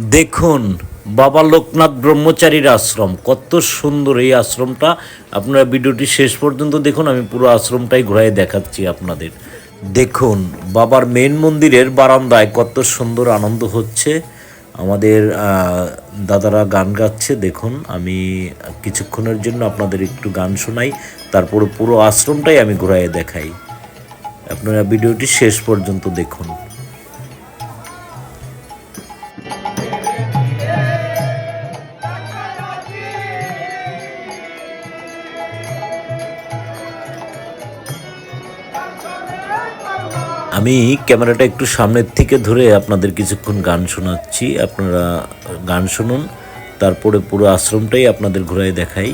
দেখুন, বাবা লোকনাথ ব্রহ্মচারীর আশ্রম। কত সুন্দর এই আশ্রমটা। আপনারা ভিডিওটি শেষ পর্যন্ত দেখুন, আমি পুরো আশ্রমটাই ঘুরাই দেখাচ্ছি আপনাদের। দেখুন, বাবার মেন মন্দিরের বারান্দায় কত সুন্দর আনন্দ হচ্ছে। আমাদের দাদারা গান গাচ্ছে। দেখুন, আমি কিছুক্ষণের জন্য আপনাদের একটু গান শোনাই, তারপরে পুরো আশ্রমটাই আমি ঘুরাই দেখাই। আপনারা ভিডিওটি শেষ পর্যন্ত দেখুন। আমি ক্যামেরাটা একটু সামনের থেকে ধরে আপনাদের কিছুক্ষণ গান শোনাচ্ছি। আপনারা গান শুনুন, তারপরে পুরো আশ্রমটাই আপনাদের ঘুরাই দেখাই।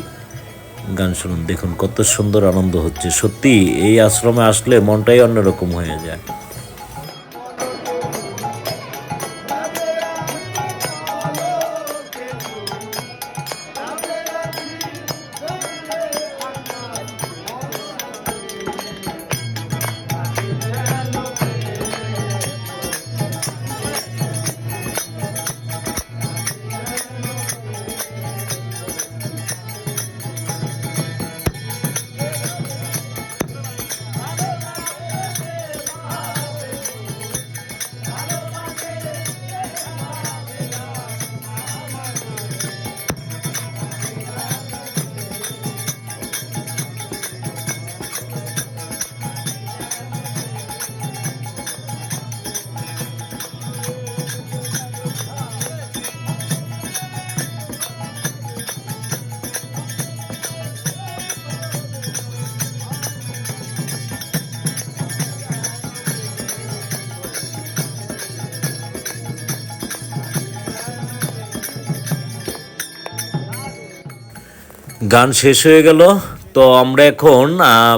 গান শুনুন, দেখুন কত সুন্দর আনন্দ হচ্ছে। সত্যি, এই আশ্রমে আসলে মনটাই অন্যরকম হয়ে যায়। গান শেষ হয়ে গেল। তো আমরা এখন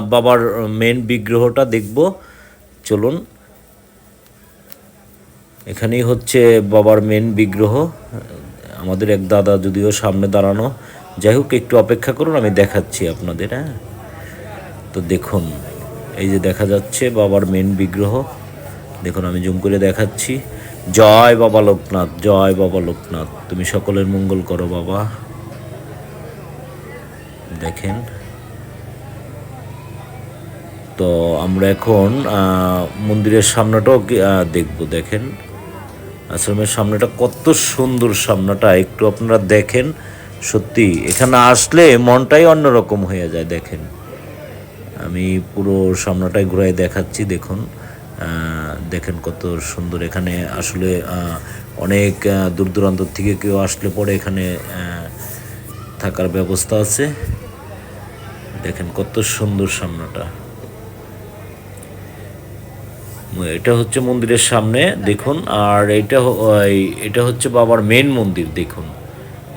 বাবার মেন বিগ্রহটা দেখব। চলুন। এখানেই হচ্ছে বাবার মেন বিগ্রহ। আমাদের এক দাদা যদিও সামনে দাঁড়ানো। যাই হোক, একটু অপেক্ষা করুন, আমি দেখাচ্ছি আপনাদের হ্যাঁ। তো দেখুন, এই যে দেখা যাচ্ছে বাবার মেন বিগ্রহ। দেখুন, আমি জুম করে দেখাচ্ছি। জয় বাবা লোকনাথ, জয় বাবা লোকনাথ। তুমি সকলের মঙ্গল করো বাবা। দেখেন। তো আমরা এখন মন্দিরের সামনেটাও দেখব, দেখেন। আশ্রমের সামনেটা কত সুন্দর সামনেটা, একটু আপনারা দেখেন। সত্যি, এখানে আসলে মনটাই অন্যরকম হয়ে যায়, দেখেন। আমি পুরো সামনাটাই ঘুরাই দেখাচ্ছি, দেখুন। দেখেন কত সুন্দর এখানে আসলে অনেক দূর দূরান্তর থেকে কেউ আসলে পরে এখানে থাকার ব্যবস্থা আছে। দেখেন কত সুন্দর সামনাটা। এটা হচ্ছে মন্দিরের সামনে, দেখুন, আর এটা এটা হচ্ছে বাবার মেন মন্দির, দেখুন।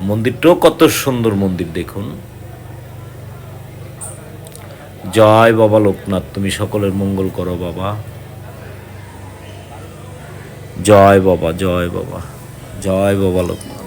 মন্দিরটাও কত সুন্দর মন্দির, দেখুন। জয় বাবা লোকনাথ, তুমি সকলের মঙ্গল করো বাবা। জয় বাবা জয় বাবা জয় বাবা লোকনাথ।